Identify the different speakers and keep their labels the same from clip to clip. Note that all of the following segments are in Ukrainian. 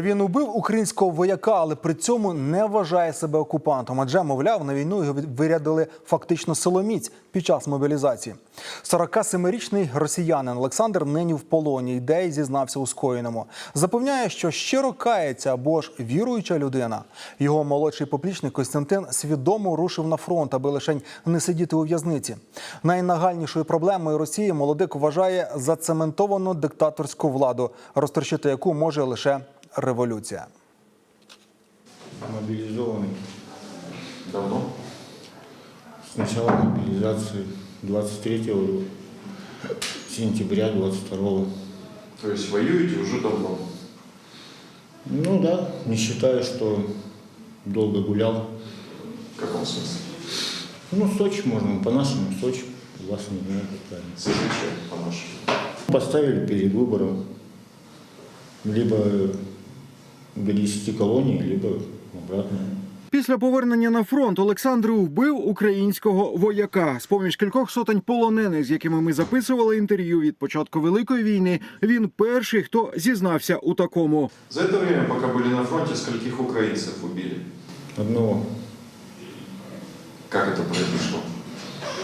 Speaker 1: Він убив українського вояка, але при цьому не вважає себе окупантом. Адже, мовляв, на війну його вирядили фактично силоміць під час мобілізації. 47-річний росіянин Олександр нині в полоні, йде і зізнався у скоєному. Запевняє, що щиро кається або ж віруюча людина. Його молодший поплічник Костянтин свідомо рушив на фронт, аби лише не сидіти у в'язниці. Найнагальнішою проблемою Росії молодик вважає зацементовану диктаторську владу, розтрощити яку може лише революція.
Speaker 2: Мобилизованный
Speaker 3: Давно?
Speaker 2: с начала мобилизации 23 сентября 22
Speaker 3: То есть воюете уже давно?
Speaker 2: Ну да, не считая, что долго гулял.
Speaker 3: В каком смысле?
Speaker 2: Ну, Сочи можно, по-нашему Сочи, вас не знаю, как правильно.
Speaker 3: Зачем, по-нашему?
Speaker 2: Поставили перед выбором либо до 10 колоний, либо обратно.
Speaker 4: Після повернення на фронт Олександр вбив українського вояка. З поміж кількох сотень полонених, з якими ми записували інтерв'ю від початку великої війни. Він перший, хто зізнався у такому.
Speaker 3: За это время, пока были на фронте, скольких украинцев убили?
Speaker 2: Одного
Speaker 3: Как это произошло?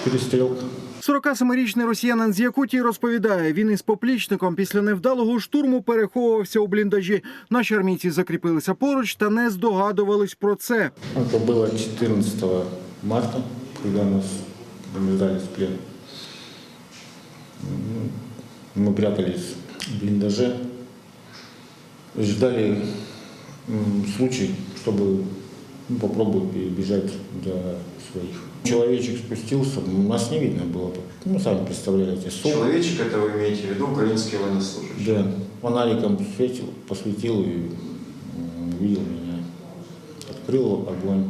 Speaker 2: перестрелка.
Speaker 4: 47-річний росіянин з Якутії розповідає, він із поплічником після невдалого штурму переховувався у бліндажі. Наші армійці закріпилися поруч та не здогадувались про це.
Speaker 2: Это было 14 марта, когда нас сдались в плен. М, Мы прятались в блиндаже, ждали м, случай, чтобы ну, попробовать перебежать до своих. Человечек спустился, нас не видно было. Ну, сами представляете, сон.
Speaker 3: Человечек, это вы имеете в виду украинский военнослужащий?
Speaker 2: Да, фонариком светил, посветил и увидел меня. Открыл огонь.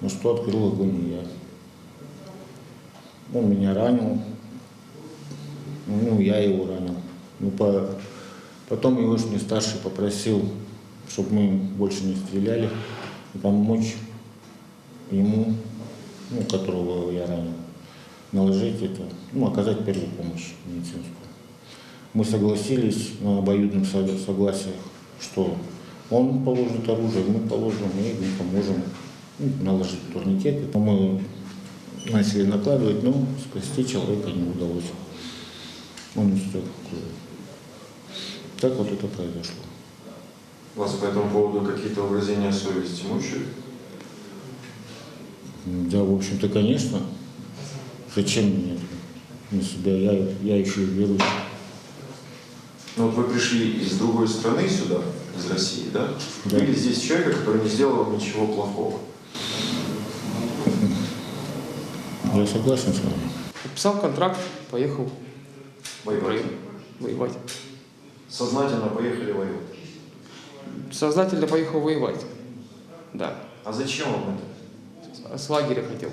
Speaker 2: Ну что открыл огонь я. Он меня ранил. Ну, я его ранил. Ну, по... Потом его мне старший попросил, чтобы мы больше не стреляли, помочь ему, ну, которого я ранил, наложить это, ну, оказать первую помощь медицинскую. Мы согласились на обоюдном со- согласии, что он положит оружие, мы положим, и мы поможем ну, наложить турникеты. Мы начали накладывать, но спасти человека не удалось. Он кровью. Так вот это произошло.
Speaker 3: Вас по этому поводу какие-то угрызения совести мучают?
Speaker 2: Да, в общем-то, конечно. Зачем мне на себя? Я, я еще и верующий.
Speaker 3: Ну вот вы пришли из другой страны сюда, из России, да?
Speaker 2: Да.
Speaker 3: Видели здесь человека, который не сделал вам ничего плохого.
Speaker 2: Я согласен с вами.
Speaker 5: Подписал контракт, поехал
Speaker 3: Воевать.
Speaker 5: воевать.
Speaker 3: Сознательно поехали воевать.
Speaker 5: Сознательно поехал воевать. Да.
Speaker 3: А зачем вам это?
Speaker 5: С лагеря хотел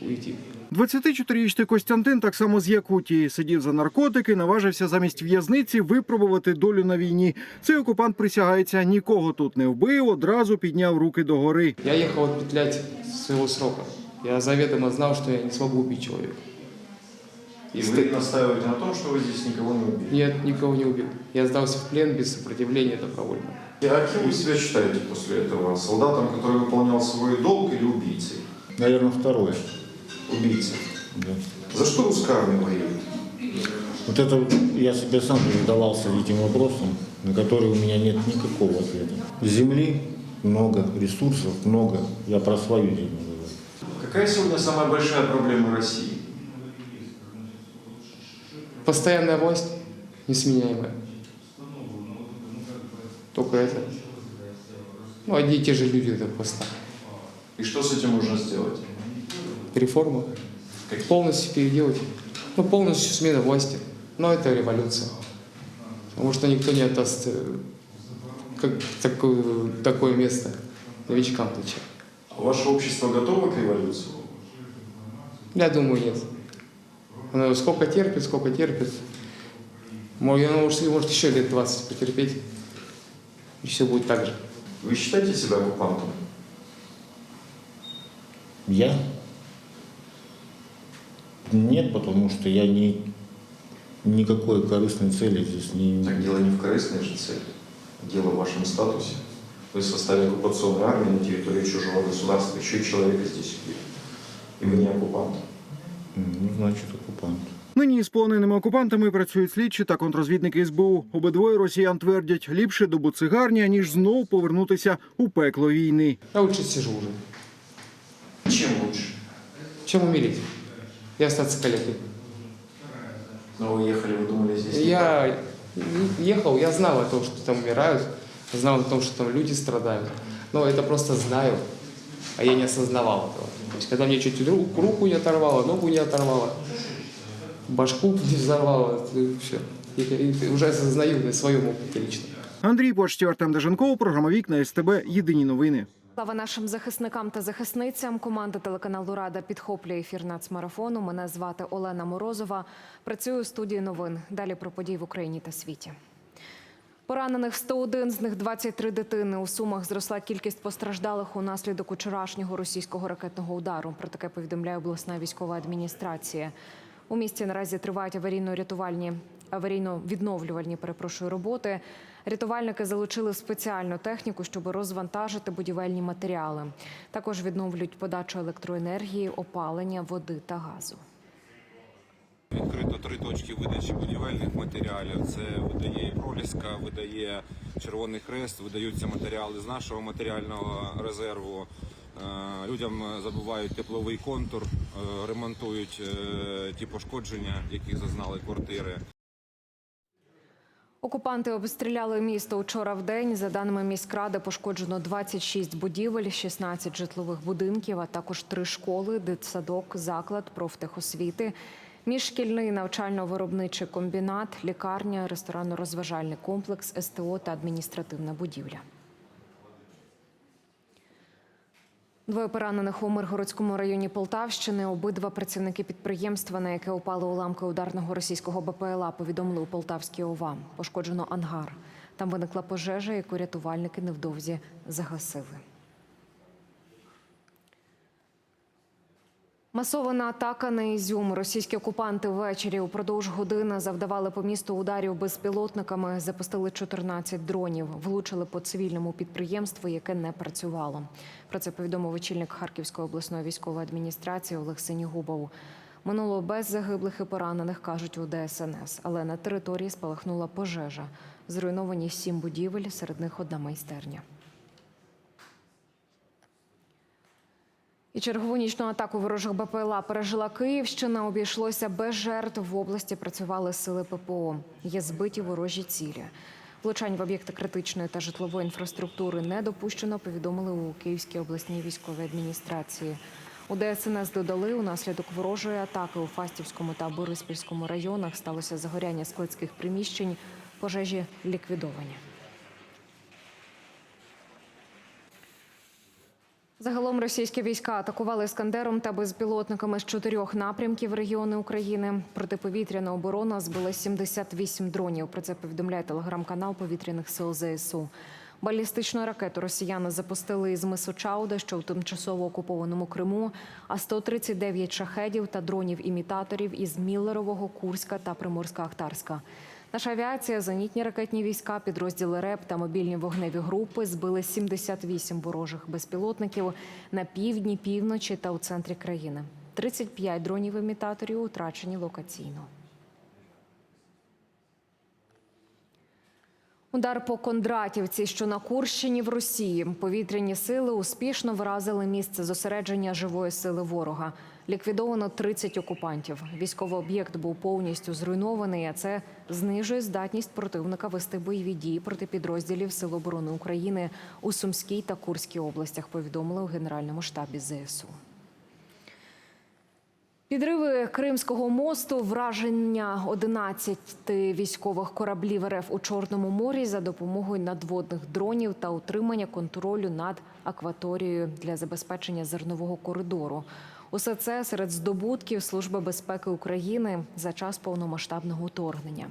Speaker 5: уйти.
Speaker 4: 24-річний Костянтин, так само з Якутії, сидів за наркотики, наважився замість в'язниці випробувати долю на війні. Цей окупант присягається, нікого тут не вбив, одразу підняв руки догори.
Speaker 5: Я ехал отпетлять своего срока. Я заведомо знал, что я не смогу убить человека.
Speaker 3: И вы настаиваете на том, что вы здесь никого не убили.
Speaker 5: Нет, никого не убил. Я сдался в плен без сопротивления добровольно.
Speaker 3: А кем вы себя считаете после этого? Солдатом, который выполнял свой долг или убийцей?
Speaker 2: Наверное, второе.
Speaker 3: Убийцей.
Speaker 2: Да.
Speaker 3: За что русская армия воюет?
Speaker 2: Вот это я себе сам задавался этим вопросом, на который у меня нет никакого ответа. Земли много, ресурсов много. Я про свою землю говорю.
Speaker 3: Какая сегодня самая большая проблема России?
Speaker 5: Постоянная власть, несменяемая. Только это. Ну, одни и те же люди это поста.
Speaker 3: И что с этим можно сделать?
Speaker 5: Реформа.
Speaker 3: Какие?
Speaker 5: Полностью переделать. Ну, полностью смена власти. Но это революция. Потому что никто не отдаст э, как, такое, такое место новичкам зачем.
Speaker 3: А Ваше общество готово к революции?
Speaker 5: Я думаю, нет. Оно сколько терпит, сколько терпит. Может, оно может еще лет 20 потерпеть. И все будет так же.
Speaker 3: Вы считаете себя оккупантом?
Speaker 2: Я? Нет, потому что я не, никакой корыстной цели здесь не...
Speaker 3: Так дело не в корыстной же цели. Дело в вашем статусе. Вы в составе оккупационной армии на территории чужого государства, еще и человека здесь убили. И вы не оккупант.
Speaker 2: Ну, значит, оккупант.
Speaker 4: Нині з полоненими окупантами працюють слідчі та контрозвідники СБУ. Обидвоє росіян твердять, ліпше до буцигарні, ніж знов повернутися у пекло війни.
Speaker 5: Я лучше сижу уже,
Speaker 3: Чем лучше?
Speaker 5: чем умереть и остаться калекой.
Speaker 3: Но вы ехали, вы думали, здесь не так.
Speaker 5: Я ехал, я знал о том, что там умирают, знал о том, что там люди страдают. Но это просто знаю, а я не осознавал этого. То есть, когда мне чуть руку, руку не оторвало, ногу не оторвало, башку не взорвало, все. И, и уже осознаю на своем опыте лично.
Speaker 4: Андрій Почтів, Артем Деженков, програма Вікна СТБ. Єдині новини.
Speaker 6: Слава нашим захисникам та захисницям. Команда телеканалу Рада підхоплює ефір нацмарафону. Мене звати Олена Морозова. Працюю у студії новин. Далі про події в Україні та світі. Поранених 101, з них 23 дитини. У Сумах зросла кількість постраждалих унаслідок учорашнього російського ракетного удару. Про таке повідомляє обласна військова адміністрація. У місті наразі тривають аварійно-рятувальні аварійно-відновлювальні перепрошую роботи. Рятувальники залучили спеціальну техніку, щоб розвантажити будівельні матеріали. Також відновлюють подачу електроенергії, опалення, води та газу.
Speaker 7: Відкрито три точки видачі будівельних матеріалів. Це видає Проліска, видає Червоний Хрест, видаються матеріали з нашого матеріального резерву. Е, Людям забувають тепловий контур, е, ремонтують е, ті пошкодження, яких зазнали квартири.
Speaker 6: Окупанти обстріляли місто учора в день. За даними міськради, пошкоджено 26 будівель, 16 житлових будинків, а також три школи, дитсадок, заклад профтехосвіти, міжшкільний навчально-виробничий комбінат, лікарня, ресторанно-розважальний комплекс, СТО та адміністративна будівля. Двоє поранених у Миргородському районі Полтавщини. Обидва працівники підприємства, на яке упали уламки ударного російського БПЛА, повідомили у Полтавській ОВА. Пошкоджено ангар. Там виникла пожежа, яку рятувальники невдовзі загасили. Масована атака на Ізюм. Російські окупанти ввечері упродовж години завдавали по місту ударів безпілотниками, запустили 14 дронів, влучили по цивільному підприємству, яке не працювало. Про це повідомив очільник Харківської обласної військової адміністрації Олег Синігубов. Минуло без загиблих і поранених, кажуть у ДСНС, але на території спалахнула пожежа. Зруйновані сім будівель, серед них одна майстерня. І чергову нічну атаку ворожих БПЛА пережила Київщина. Обійшлося без жертв. В області працювали сили ППО. Є збиті ворожі цілі. Влучань в об'єкти критичної та житлової інфраструктури не допущено. Повідомили у Київській обласній військовій адміністрації. У ДСНС додали, унаслідок ворожої атаки у Фастівському та Бориспільському районах сталося загоряння складських приміщень. Пожежі ліквідовані. Загалом російські війська атакували Іскандером та безпілотниками з чотирьох напрямків регіони України. Протиповітряна оборона збила 78 дронів. Про це повідомляє телеграм-канал повітряних сил ЗСУ. Балістичну ракету росіяни запустили із мису Чауда, що в тимчасово окупованому Криму, а 139 шахедів та дронів-імітаторів із Міллерового, Курська та Приморська-Ахтарська. Наша авіація, зенітні ракетні війська, підрозділи РЕП та мобільні вогневі групи збили 78 ворожих безпілотників на півдні, півночі та у центрі країни. 35 дронів-імітаторів утрачені локаційно. Удар по Кондратівці, що на Курщині в Росії. Повітряні сили успішно вразили місце зосередження живої сили ворога. Ліквідовано 30 окупантів. Військовий об'єкт був повністю зруйнований, а це знижує здатність противника вести бойові дії проти підрозділів Сил оборони України у Сумській та Курській областях. Повідомили у Генеральному штабі ЗСУ. Підриви Кримського мосту, враження 11 військових кораблів РФ у Чорному морі за допомогою надводних дронів та утримання контролю над акваторією для забезпечення зернового коридору. Усе це серед здобутків Служби безпеки України за час повномасштабного вторгнення.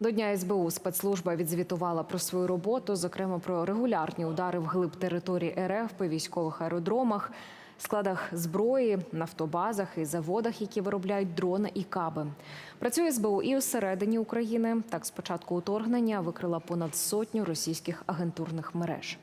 Speaker 6: До Дня СБУ спецслужба відзвітувала про свою роботу, зокрема про регулярні удари в глиб території РФ по військових аеродромах. складах зброї, нафтобазах і заводах, які виробляють дрони і каби. Працює СБУ і усередині України. Так, з початку уторгнення викрила понад сотню російських агентурних мереж.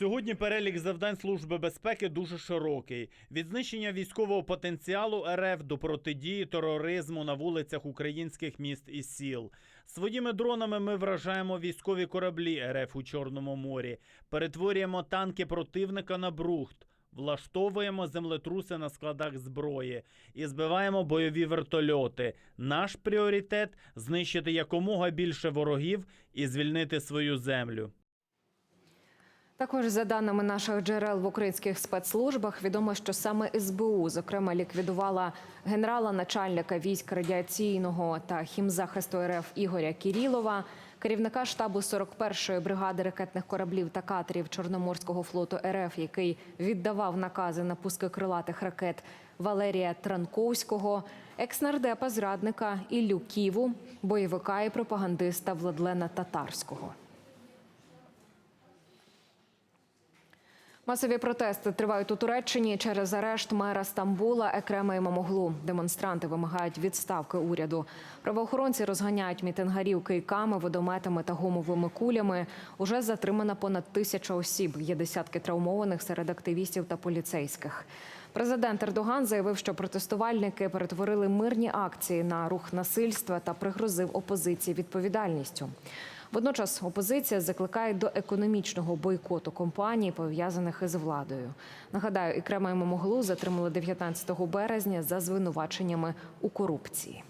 Speaker 8: Сьогодні перелік завдань Служби безпеки дуже широкий: від знищення військового потенціалу РФ до протидії тероризму на вулицях українських міст і сіл. Своїми дронами ми вражаємо військові кораблі РФ у Чорному морі, перетворюємо танки противника на брухт. Влаштовуємо землетруси на складах зброї і збиваємо бойові вертольоти. Наш пріоритет знищити якомога більше ворогів і звільнити свою землю.
Speaker 6: Також за даними наших джерел в українських спецслужбах, відомо, що саме СБУ, зокрема, ліквідувала генерала начальника військ радіаційного та хімзахисту РФ Ігоря Кірілова, керівника штабу 41-ї бригади ракетних кораблів та катерів Чорноморського флоту РФ, який віддавав накази на пуски крилатих ракет Валерія Транковського, екснардепа зрадника Іллю Ківу, бойовика і пропагандиста Владлена Татарського. Масові протести тривають у Туреччині через арешт мера Стамбула Екрема Імамоглу. Демонстранти вимагають відставки уряду. Правоохоронці розганяють мітингарів кийками, водометами та гумовими кулями. Уже затримано понад тисяча осіб. Є десятки травмованих серед активістів та поліцейських. Президент Ердоган заявив, що протестувальники перетворили мирні акції на рух насильства та пригрозив опозиції відповідальністю. Водночас опозиція закликає до економічного бойкоту компаній, пов'язаних із владою. Нагадаю, Ікрема Імамоглу затримали 19 березня за звинуваченнями у корупції.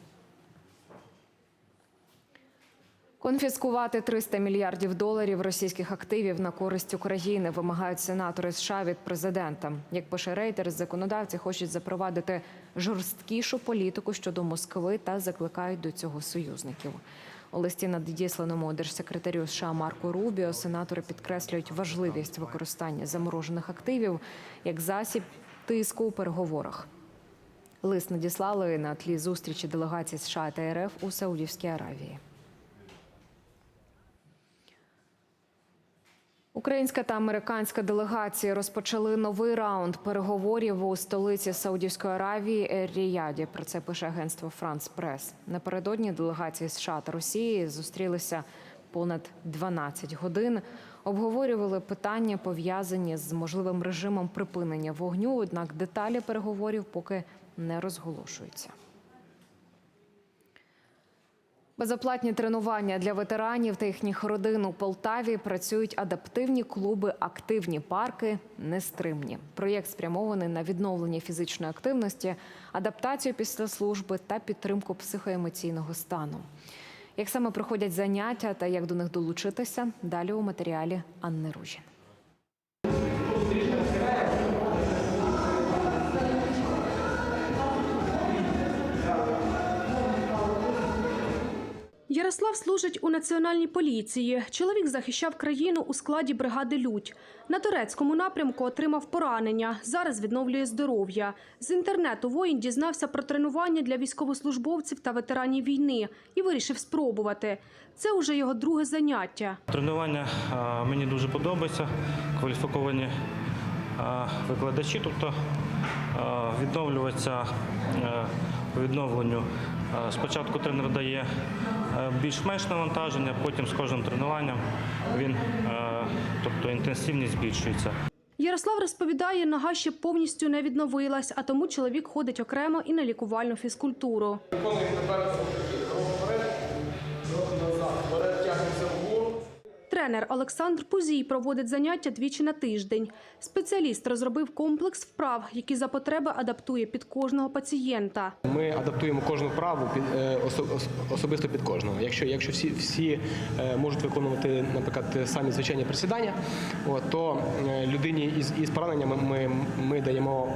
Speaker 6: Конфіскувати 300 мільярдів доларів російських активів на користь України вимагають сенатори США від президента. Як пише Рейтер, законодавці хочуть запровадити жорсткішу політику щодо Москви та закликають до цього союзників. У листі надісланому держсекретарю США Марку Рубіо сенатори підкреслюють важливість використання заморожених активів як засіб тиску у переговорах. Лист надіслали на тлі зустрічі делегацій США та РФ у Саудівській Аравії. Українська та американська делегації розпочали новий раунд переговорів у столиці Саудівської Аравії Ер-Ріяді. Про це пише агентство Франс Прес. Напередодні делегації США та Росії зустрілися понад 12 годин. Обговорювали питання пов'язані з можливим режимом припинення вогню. Однак деталі переговорів поки не розголошуються. Безоплатні тренування для ветеранів та їхніх родин у Полтаві працюють адаптивні клуби, активні парки, нестримні. Проєкт спрямований на відновлення фізичної активності, адаптацію після служби та підтримку психоемоційного стану. Як саме проходять заняття та як до них долучитися, далі у матеріалі Анни Ружін.
Speaker 9: Ярослав служить у національній поліції. Чоловік захищав країну у складі бригади Людь. На турецькому напрямку отримав поранення. Зараз відновлює здоров'я. З інтернету воїн дізнався про тренування для військовослужбовців та ветеранів війни і вирішив спробувати. Це уже його друге заняття.
Speaker 10: Тренування мені дуже подобається. Кваліфіковані викладачі, тобто а, по відновленню. Спочатку тренер дає більш-менш навантаження, потім з кожним тренуванням він, тобто інтенсивність збільшується.
Speaker 9: Ярослав розповідає, нога ще повністю не відновилась, а тому чоловік ходить окремо і на лікувальну фізкультуру. Тренер Олександр Пузій проводить заняття двічі на тиждень. Спеціаліст розробив комплекс вправ, які за потреби адаптує під кожного пацієнта.
Speaker 11: Ми адаптуємо кожну вправу під е, осо- ос- особисто під кожного. Якщо, якщо всі, всі е, можуть виконувати, наприклад, самі звичайні присідання, то е, людині із, із пораненнями ми, ми даємо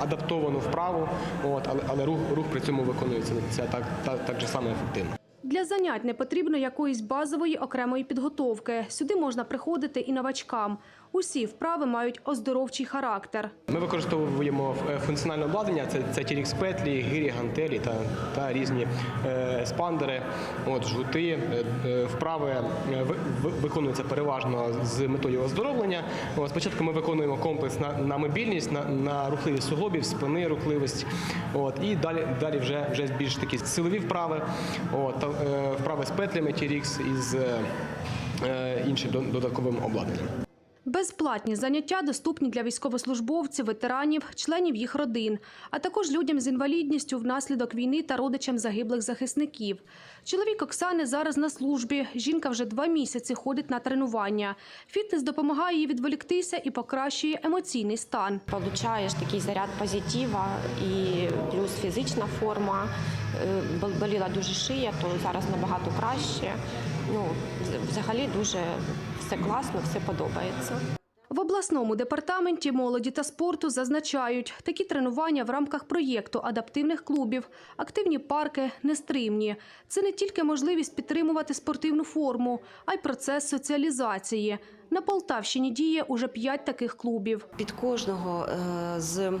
Speaker 11: адаптовану вправу, от, але, але рух, рух при цьому виконується. Це так, так, так же само ефективно.
Speaker 9: Для занять не потрібно якоїсь базової окремої підготовки. Сюди можна приходити і новачкам. Усі вправи мають оздоровчий характер.
Speaker 11: Ми використовуємо е, функціональне обладнання, це, це TRX петлі, гирі, гантелі та, та різні е, спандери, от, жгути. Е, е, вправи е, ви- ви- виконуються переважно з метою оздоровлення. От, спочатку ми виконуємо комплекс на, на мобільність, на, на рухливість суглобів, спини, рухливість. От, і далі, далі вже, вже більш такі силові вправи, от, та, е, вправи з петлями TRX із іншим додатковим обладнанням.
Speaker 9: Безплатні заняття доступні для військовослужбовців, ветеранів, членів їх родин, а також людям з інвалідністю внаслідок війни та родичам загиблих захисників. Чоловік Оксани зараз на службі. Жінка вже два місяці ходить на тренування. Фітнес допомагає їй відволіктися і покращує емоційний стан.
Speaker 12: Получаєш такий заряд позитива і плюс фізична форма. Е, Боліла дуже шия, то зараз набагато краще. Ну, взагалі дуже все класно, все подобається.
Speaker 9: В обласному департаменті молоді та спорту зазначають, такі тренування в рамках проєкту адаптивних клубів, активні парки нестримні. Це не тільки можливість підтримувати спортивну форму, а й процес соціалізації. На Полтавщині діє уже п'ять таких клубів.
Speaker 13: Під кожного е, з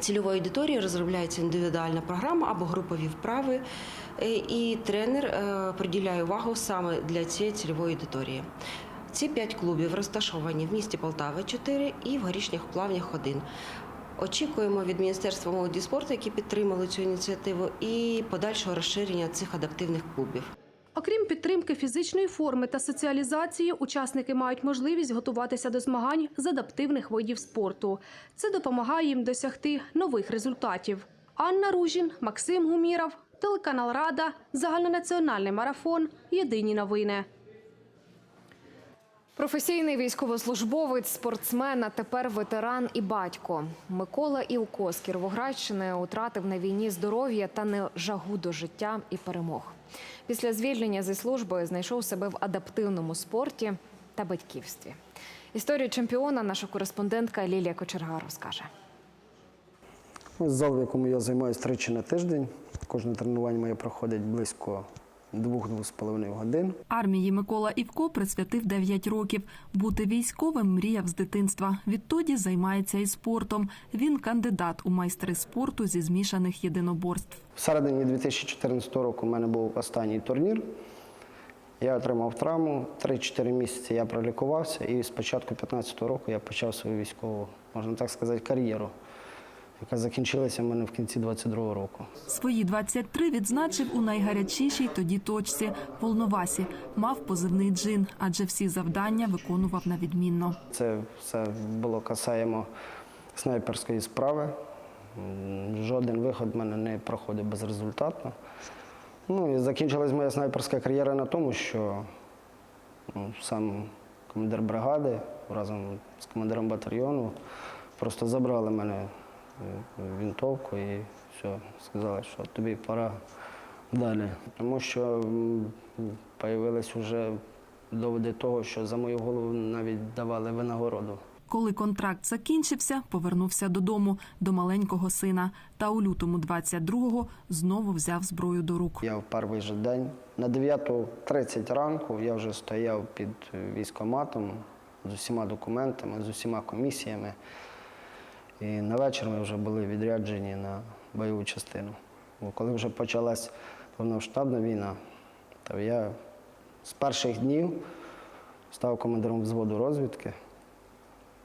Speaker 13: цільової аудиторії розробляється індивідуальна програма або групові вправи, е, і тренер е, приділяє увагу саме для цієї цільової аудиторії. Ці п'ять клубів розташовані в місті Полтава 4 і в горішніх плавнях 1. Очікуємо від Міністерства молоді спорту, які підтримали цю ініціативу, і подальшого розширення цих адаптивних клубів.
Speaker 9: Окрім підтримки фізичної форми та соціалізації, учасники мають можливість готуватися до змагань з адаптивних видів спорту. Це допомагає їм досягти нових результатів. Анна Ружін, Максим Гуміров, телеканал Рада, загальнонаціональний марафон. Єдині новини.
Speaker 6: Професійний військовослужбовець, спортсмен, а тепер ветеран і батько. Микола Ілко Кіровоградщини втратив на війні здоров'я та не жагу до життя і перемог. Після звільнення зі служби знайшов себе в адаптивному спорті та батьківстві. Історію чемпіона наша кореспондентка Лілія Кочерга розкаже.
Speaker 14: Зал, в якому я займаюся тричі на тиждень. Кожне тренування моє проходить близько 2-2,5 годин.
Speaker 15: Армії Микола Івко присвятив 9 років. Бути військовим мріяв з дитинства. Відтоді займається і спортом. Він кандидат у майстри спорту зі змішаних єдиноборств.
Speaker 14: В середині 2014 року у мене був останній турнір. Я отримав травму. 3-4 місяці я пролікувався, і з початку 2015 року я почав свою військову, можна так сказати, кар'єру, яка закінчилася в мене в кінці 2022 року.
Speaker 15: Свої 23 відзначив у найгарячішій тоді точці Волновасі. Мав позивний джин, адже всі завдання виконував на відмінно.
Speaker 14: Це все було касаємо снайперської справи. Жоден виход в мене не проходив безрезультатно. Ну і закінчилась моя снайперська кар'єра на тому, що ну, сам командир бригади разом з командиром батальйону просто забрали мене вінтовку і все, сказали, що тобі пора далі. Тому що з'явились вже доводи того, що за мою голову навіть давали винагороду.
Speaker 15: Коли контракт закінчився, повернувся додому до маленького сина. Та у лютому 22-го знову взяв зброю до рук.
Speaker 14: Я в перший же день на 9.30 ранку я вже стояв під військоматом з усіма документами, з усіма комісіями. І на вечір ми вже були відряджені на бойову частину. Бо коли вже почалась повномасштабна війна, то я з перших днів став командиром взводу розвідки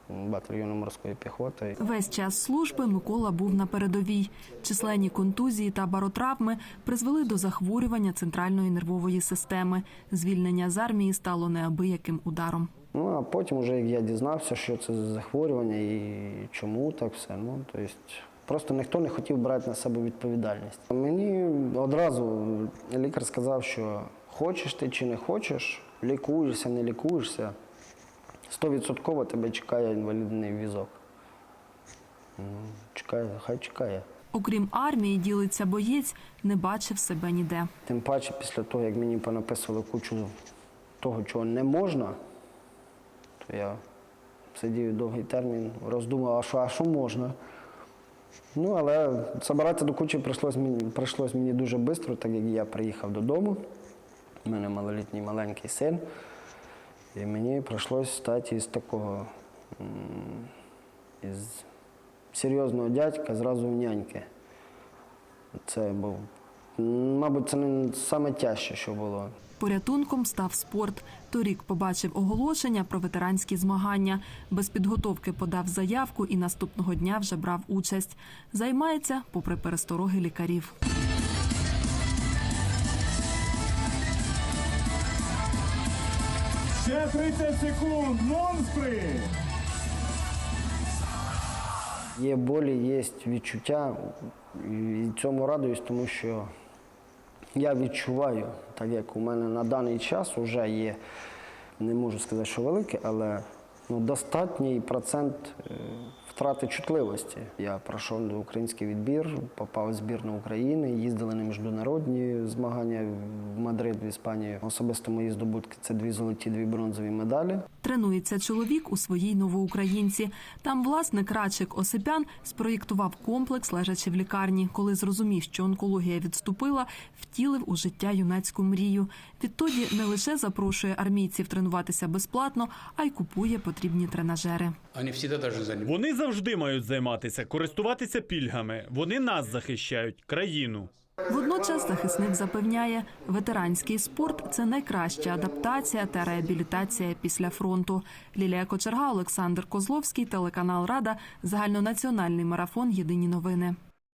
Speaker 14: батальйону морської піхоти.
Speaker 15: Весь час служби Микола був на передовій. Численні контузії та баротравми призвели до захворювання центральної нервової системи. Звільнення з армії стало неабияким ударом.
Speaker 14: Ну а потім, вже як я дізнався, що це за захворювання і чому так все. Ну то есть, просто ніхто не хотів брати на себе відповідальність. Мені одразу лікар сказав, що хочеш ти чи не хочеш, лікуєшся, не лікуєшся, стовідсотково тебе чекає інвалідний візок. Ну, Чекає, хай чекає.
Speaker 15: Окрім армії, ділиться боєць, не бачив себе ніде.
Speaker 14: Тим паче, після того, як мені понаписували кучу того, чого не можна, я сидів довгий термін, роздумав, а що, а що можна. Ну, але забирати до кучі прийшлось мені, прийшлось мені дуже швидко, так як я приїхав додому. У мене малолітній маленький син. І мені прийшлось стати із такого із серйозного дядька зразу в няньки. Це був, мабуть, це не саме тяжче, що було.
Speaker 15: Порятунком став спорт. Торік побачив оголошення про ветеранські змагання. Без підготовки подав заявку і наступного дня вже брав участь. Займається попри перестороги лікарів.
Speaker 4: Ще 30 секунд. Монстри!
Speaker 14: Є болі, є відчуття, і цьому радуюсь, тому що я відчуваю, так як у мене на даний час вже є, не можу сказати, що великий, але ну, достатній процент е, втрати чутливості. Я пройшов до український відбір, попав в збірну України, їздили на міжнародні змагання в Мадрид, в Іспанію. Особисто мої здобутки це дві золоті, дві бронзові медалі.
Speaker 15: Тренується чоловік у своїй новоукраїнці. Там власник Радчик Осипян спроєктував комплекс, лежачи в лікарні. Коли зрозумів, що онкологія відступила, втілив у життя юнацьку мрію. Відтоді не лише запрошує армійців тренуватися безплатно, а й купує потрібні тренажери.
Speaker 8: Вони завжди мають займатися, користуватися пільгами. Вони нас захищають, країну.
Speaker 15: Водночас захисник запевняє, ветеранський спорт це найкраща адаптація та реабілітація після фронту. Лілія Кочерга, Олександр Козловський, телеканал Рада, загальнонаціональний марафон. Єдині новини.